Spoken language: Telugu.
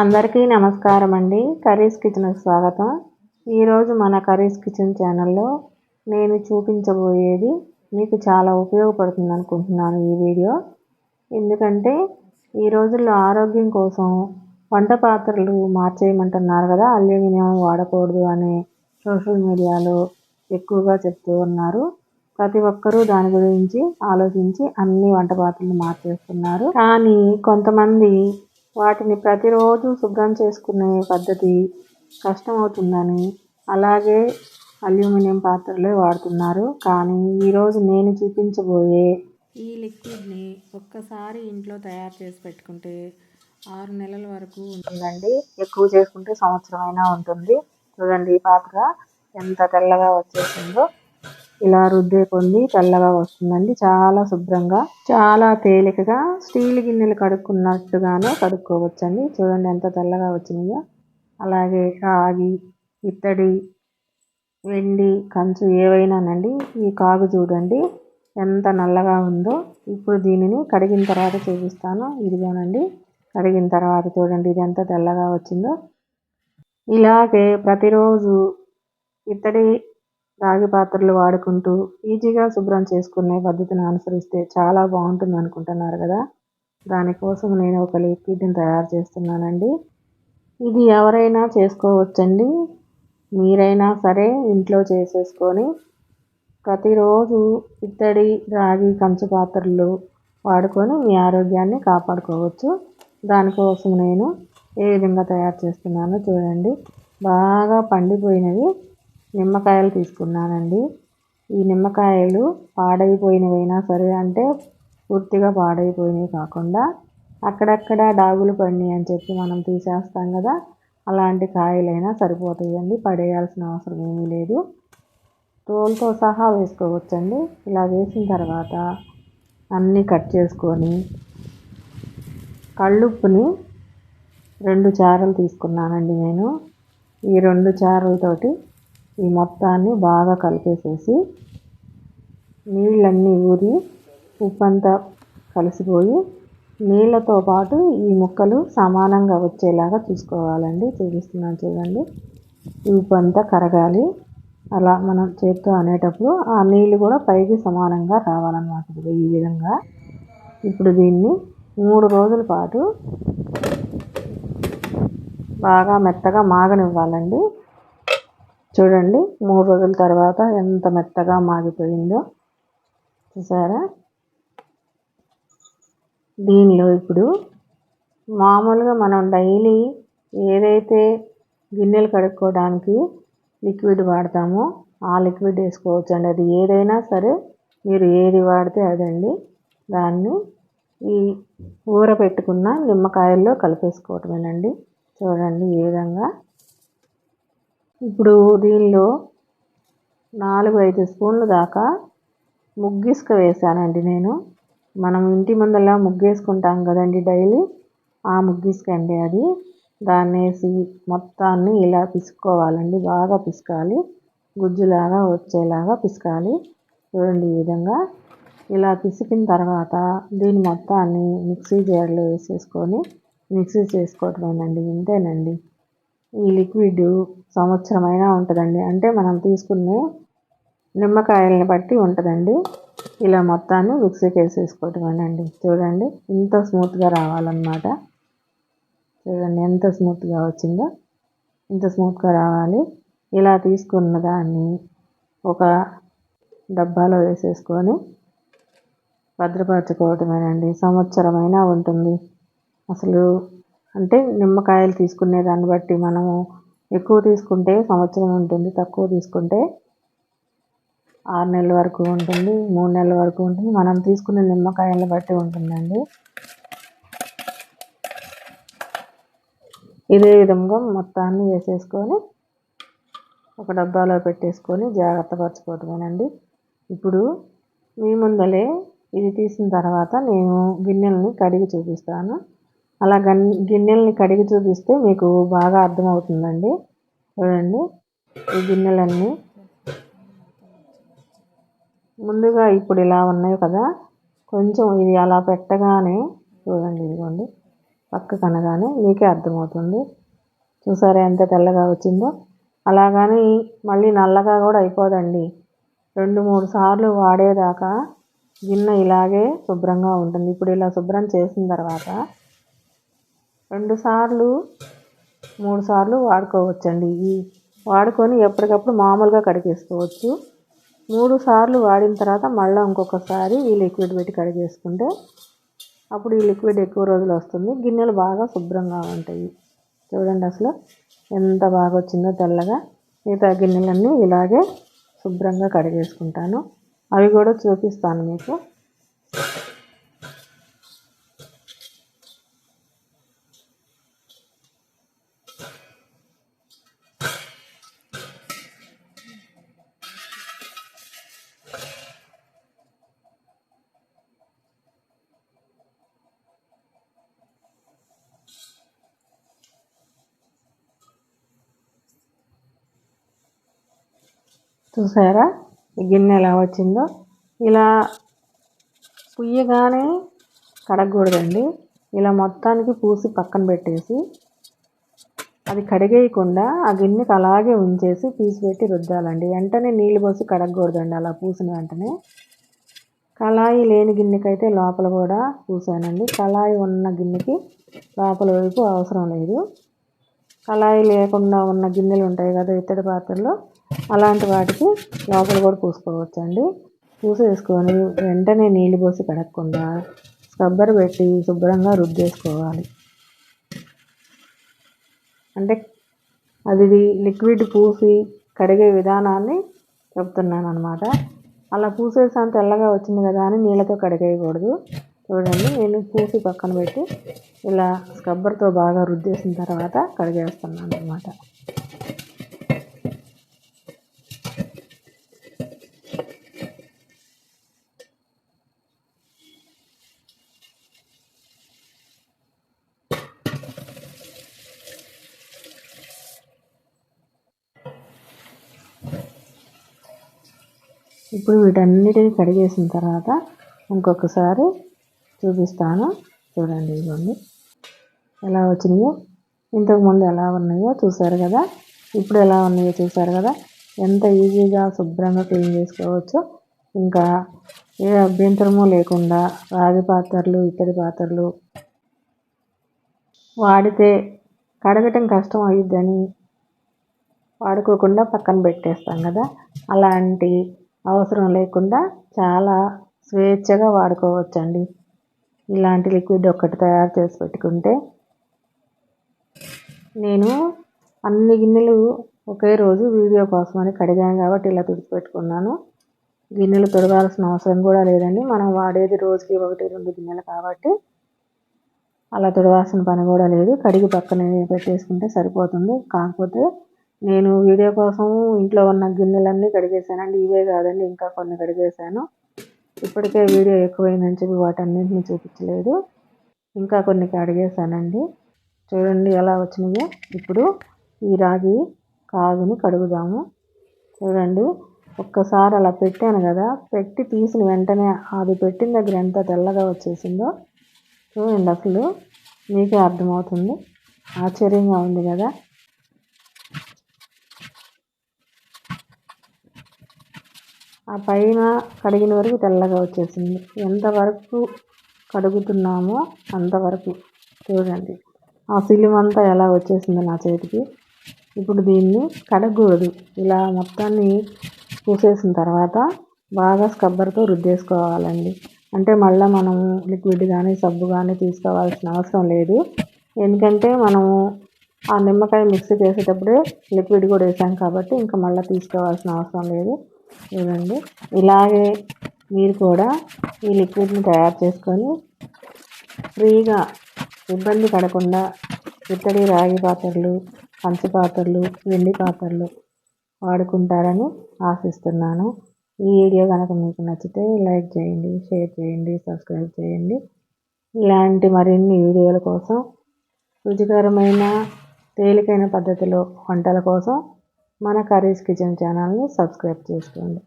అందరికీ నమస్కారం అండి కర్రీస్ కిచెన్కి స్వాగతం. ఈరోజు మన కర్రీస్ కిచెన్ ఛానల్లో నేను చూపించబోయేది మీకు చాలా ఉపయోగపడుతుంది అనుకుంటున్నాను ఈ వీడియో. ఎందుకంటే ఈ రోజుల్లో ఆరోగ్యం కోసం వంట పాత్రలు మార్చేయమంటున్నారు కదా అల్యూమినియం వాడకూడదు అని సోషల్ మీడియాలో ఎక్కువగా చెప్తూ ఉన్నారు. ప్రతి ఒక్కరూ దాని గురించి ఆలోచించి అన్ని వంట పాత్రలు మార్చేస్తున్నారు. కానీ కొంతమంది వాటిని ప్రతిరోజు శుభ్రం చేసుకునే పద్ధతి కష్టమవుతుందని అలాగే అల్యూమినియం పాత్రలే వాడుతున్నారు. కానీ ఈరోజు నేను చూపించబోయే ఈ లిక్విడ్ని ఒక్కసారి ఇంట్లో తయారు చేసి పెట్టుకుంటే ఆరు నెలల వరకు ఉంటుందండి. ఎక్కువ చేసుకుంటే సంవత్సరం అయినా ఉంటుంది. చూడండి ఈ పాత్ర ఎంత తెల్లగా వచ్చేసిందో. ఇలా రుద్దే కొంది తెల్లగా వస్తుందండి. చాలా శుభ్రంగా చాలా తేలికగా స్టీల్ గిన్నెలు కడుక్కున్నట్టుగానే కడుక్కోవచ్చండి. చూడండి ఎంత తెల్లగా వచ్చినాయో. అలాగే కాగి ఇత్తడి వెండి కంచు ఏవైనానండి. ఈ కాగు చూడండి ఎంత నల్లగా ఉందో. ఇప్పుడు దీనిని కడిగిన తర్వాత చూపిస్తాను. ఇదిగోనండి. కడిగిన తర్వాత చూడండి ఇది ఎంత తెల్లగా వచ్చిందో. ఇలాగే ప్రతిరోజు ఇత్తడి రాగి పాత్రలు వాడుకుంటూ ఈజీగా శుభ్రం చేసుకునే పద్ధతిని అనుసరిస్తే చాలా బాగుంటుంది అనుకుంటున్నారు కదా. దానికోసం నేను ఒక లిక్విడ్ని తయారు చేస్తున్నానండి. ఇది ఎవరైనా చేసుకోవచ్చండి. మీరైనా సరే ఇంట్లో చేసేసుకొని ప్రతిరోజు ఇత్తడి రాగి కంచు పాత్రలు వాడుకొని మీ ఆరోగ్యాన్ని కాపాడుకోవచ్చు. దానికోసం నేను ఏ విధంగా తయారు చేస్తున్నానో చూడండి. బాగా పండిపోయినవి నిమ్మకాయలు తీసుకున్నానండి. ఈ నిమ్మకాయలు పాడైపోయినవైనా సరే అంటే పూర్తిగా పాడైపోయినవి కాకుండా అక్కడక్కడ డాగులు పడినాయి అని చెప్పి మనం తీసేస్తాం కదా అలాంటి కాయలైనా సరిపోతాయండి. పడేయాల్సిన అవసరం ఏమీ లేదు. తోలుతో సహా వేసుకోవచ్చండి. ఇలా వేసిన తర్వాత అన్నీ కట్ చేసుకొని కళ్ళుప్పుని రెండు చారలు తీసుకున్నానండి నేను. ఈ రెండు చారలతోటి ఈ మొత్తాన్ని బాగా కలిపేసేసి నీళ్ళన్నీ ఊరి ఉప్పంతా కలిసిపోయి నీళ్ళతో పాటు ఈ ముక్కలు సమానంగా వచ్చేలాగా చూసుకోవాలండి. చూపిస్తున్నాను చూడండి. ఈ ఉప్పు అంతా కరగాలి. అలా మనం చేత్తో అనేటప్పుడు ఆ నీళ్ళు కూడా పైకి సమానంగా రావాలన్నమాట ఈ విధంగా. ఇప్పుడు దీన్ని మూడు రోజుల పాటు బాగా మెత్తగా మాగనివ్వాలండి. చూడండి మూడు రోజుల తర్వాత ఎంత మెత్తగా మాగిపోయిందో. చూసారా? దీనిలో ఇప్పుడు మామూలుగా మనం డైలీ ఏదైతే గిన్నెలు కడుక్కోవడానికి లిక్విడ్ వాడతామో ఆ లిక్విడ్ వేసుకోవచ్చు అండి అది ఏదైనా సరే మీరు ఏది వాడితే అదండి. దాన్ని ఈ ఊర పెట్టుకున్న నిమ్మకాయల్లో కలిపేసుకోవటమేనండి. చూడండి ఈ విధంగా. ఇప్పుడు దీనిలో నాలుగు ఐదు స్పూన్లు దాకా ముగ్గిసుక వేసానండి నేను. మనం ఇంటి ముందలా ముగ్గేసుకుంటాం కదండి డైలీ. ఆ ముగ్గిసుక అండి అది. దాన్ని వేసి మొత్తాన్ని ఇలా పిసుకోవాలండి బాగా పిసకాలి. గుజ్జులాగా వచ్చేలాగా పిసకాలి. చూడండి ఈ విధంగా. ఇలా పిసికిన తర్వాత దీని మొత్తాన్ని మిక్సీ జార్లో వేసేసుకొని మిక్సీ చేసుకోవటమేనండి. ఇంతేనండి. ఈ లిక్విడ్ సంవత్సరమైనా ఉంటుందండి. అంటే మనం తీసుకునే నిమ్మకాయలని బట్టి ఉంటుందండి. ఇలా మొత్తాన్ని మిక్సీకి వేసేసుకోవటమేనండి చూడండి ఇంత స్మూత్గా రావాలన్నమాట. చూడండి ఎంత స్మూత్గా వచ్చిందో ఇంత స్మూత్గా రావాలి. ఇలా తీసుకున్న దాన్ని ఒక డబ్బాలో వేసేసుకొని భద్రపరచుకోవటమేనండి. సంవత్సరమైనా ఉంటుంది. అసలు అంటే నిమ్మకాయలు తీసుకునే దాన్ని బట్టి మనము ఎక్కువ తీసుకుంటే సంవత్సరం ఉంటుంది తక్కువ తీసుకుంటే ఆరు నెలల వరకు ఉంటుంది మూడు నెలల వరకు ఉంటుంది. మనం తీసుకునే నిమ్మకాయలను బట్టి ఉంటుందండి. ఇదే విధంగా మొత్తాన్ని వేసేసుకొని ఒక డబ్బాలో పెట్టేసుకొని జాగ్రత్త పరచుకోవటమేనండి. ఇప్పుడు మీ ముందలే ఇది తీసిన తర్వాత నేను గిన్నెలని కడిగి చూపిస్తాను. అలా గన్ గిన్నెల్ని కడిగి చూపిస్తే మీకు బాగా అర్థమవుతుందండి. చూడండి. ఈ గిన్నెలన్నీ ముందుగా ఇప్పుడు ఇలా ఉన్నాయి కదా. కొంచెం ఇది అలా పెట్టగానే చూడండి ఇదిగోండి. పక్క కనగానే మీకే అర్థమవుతుంది. చూసారా ఎంత తెల్లగా వచ్చిందో? అలాగని మళ్ళీ నల్లగా కూడా అయిపోదండి. రెండు మూడు సార్లు వాడేదాకా గిన్నె ఇలాగే శుభ్రంగా ఉంటుంది. ఇప్పుడు ఇలా శుభ్రం చేసిన తర్వాత రెండు సార్లు మూడు సార్లు వాడుకోవచ్చండి. ఈ వాడుకొని ఎప్పటికప్పుడు మామూలుగా కడిగేసుకోవచ్చు. మూడు సార్లు వాడిన తర్వాత మళ్ళీ ఇంకొకసారి ఈ లిక్విడ్ పెట్టి కడిగేసుకుంటే అప్పుడు ఈ లిక్విడ్ ఎక్కువ రోజులు వస్తుంది. గిన్నెలు బాగా శుభ్రంగా ఉంటాయి. చూడండి అసలు ఎంత బాగా వచ్చిందో తెల్లగా. మిగతా గిన్నెలన్నీ ఇలాగే శుభ్రంగా కడిగేసుకుంటాను. అవి కూడా చూపిస్తాను మీకు. చూసారా? ఈ గిన్నె ఎలా వచ్చిందో? ఇలా పుయ్యగానే కడగకూడదండి. ఇలా మొత్తానికి పూసి పక్కన పెట్టేసి అది కడిగేయకుండా ఆ గిన్నెకి అలాగే ఉంచేసి తీసి పెట్టి రుద్దాలండి. వెంటనే నీళ్ళు పోసి కడగకూడదండి అలా పూసిన వెంటనే. కళాయి లేని గిన్నెకైతే లోపల కూడా పూసానండి. కళాయి ఉన్న గిన్నెకి లోపల వైపు అవసరం లేదు. కళాయి లేకుండా ఉన్న గిన్నెలు ఉంటాయి కదా ఇత్తడి పాత్రలో అలాంటి వాటికి లోపల కూడా పూసుకోవచ్చు అండి పూసేసుకొని వెంటనే నీళ్ళు పోసి కడగకుండా స్క్రబ్బర్ పెట్టి శుభ్రంగా రుద్దేసుకోవాలి అంటే అది లిక్విడ్ పూసి కడిగే విధానాన్ని చెప్తున్నాను అనమాట అలా పూసేసాను తెల్లగా వచ్చింది కదా అని నీళ్ళతో కడిగేయకూడదు. చూడండి నేను పూసి పక్కన పెట్టి ఇలా స్క్రబ్బర్తో బాగా రుద్దేసిన తర్వాత కడిగేస్తున్నాను అనమాట ఇప్పుడు వీటన్నిటిని కడిగేసిన తర్వాత ఇంకొకసారి చూపిస్తాను. చూడండి ఇవన్నీ ఎలా వచ్చినాయో ఇంతకుముందు ఎలా ఉన్నాయో చూసారు కదా? ఇప్పుడు ఎలా ఉన్నాయో చూసారు కదా? ఎంత ఈజీగా శుభ్రంగా క్లీన్ చేసుకోవచ్చో. ఇంకా ఏ అభ్యంతరము లేకుండా రాగి పాత్రలు ఇత్తడి పాత్రలు వాడితే కడగటం కష్టం అయ్యిద్దని వాడుకోకుండా పక్కన పెట్టేస్తాం కదా? అలాంటి అవసరం లేకుండా చాలా స్వేచ్ఛగా వాడుకోవచ్చండి. ఇలాంటి లిక్విడ్ ఒక్కటి తయారు చేసి పెట్టుకుంటే నేను అన్ని గిన్నెలు ఒకే రోజు వీడియో కోసమని కడిగాను కాబట్టి ఇలా తుడిచిపెట్టుకున్నాను గిన్నెలు తొడగాల్సిన అవసరం కూడా లేదండి. మనం వాడేది రోజుకి ఒకటి రెండు గిన్నెలు కాబట్టి అలా తుడవాల్సిన పని కూడా లేదు. కడిగి పక్కనే పెట్టేసుకుంటే సరిపోతుంది. కాకపోతే నేను వీడియో కోసం ఇంట్లో ఉన్న గిన్నెలన్నీ కడిగేసానండి ఇవే కాదండి ఇంకా కొన్ని కడిగేసాను ఇప్పటికే వీడియో ఎక్కువైందని చెప్పి వాటన్నింటిని చూపించలేదు. ఇంకా కొన్ని కడిగేసానండి చూడండి ఎలా వచ్చినాయో. ఇప్పుడు ఈ రాగి కాగుని కడుగుదాము. చూడండి ఒక్కసారి అలా పెట్టాను కదా. పెట్టి తీసిన వెంటనే అది పెట్టిన దగ్గర ఎంత తెల్లగా వచ్చేసిందో చూడండి అసలు మీకే అర్థమవుతుంది. ఆశ్చర్యంగా ఉంది కదా. ఆ పైన కడిగిన వరకు తెల్లగా వచ్చేసింది. ఎంతవరకు కడుగుతున్నామో అంతవరకు చూడండి. ఆ అంతా ఎలా వచ్చేసింది నా చేతికి. ఇప్పుడు దీన్ని కడగకూడదు. ఇలా మొత్తాన్ని పూసేసిన తర్వాత బాగా స్కబ్బర్తో రుద్దేసుకోవాలండి. అంటే మళ్ళీ మనము లిక్విడ్ కానీ సబ్బు కానీ తీసుకోవాల్సిన అవసరం లేదు. ఎందుకంటే మనము ఆ నిమ్మకాయ మిక్సీ చేసేటప్పుడే లిక్విడ్ కూడా వేసాం కాబట్టి ఇంకా మళ్ళీ తీసుకోవాల్సిన అవసరం లేదు. చూడండి. ఇలాగే మీరు కూడా ఈ లిక్విడ్ని తయారు చేసుకొని ఫ్రీగా ఇబ్బంది పడకుండా ఇత్తడి రాగి పాత్రలు కంచు పాత్రలు వెండి పాత్రలు వాడుకుంటారని ఆశిస్తున్నాను. ఈ వీడియో కనుక మీకు నచ్చితే లైక్ చేయండి షేర్ చేయండి సబ్స్క్రైబ్ చేయండి. ఇలాంటి మరిన్ని వీడియోల కోసం రుచికరమైన తేలికైన పద్ధతిలో వంటల కోసం మన కర్రీస్ కిచెన్ ఛానల్ని సబ్స్క్రైబ్ చేసుకోండి.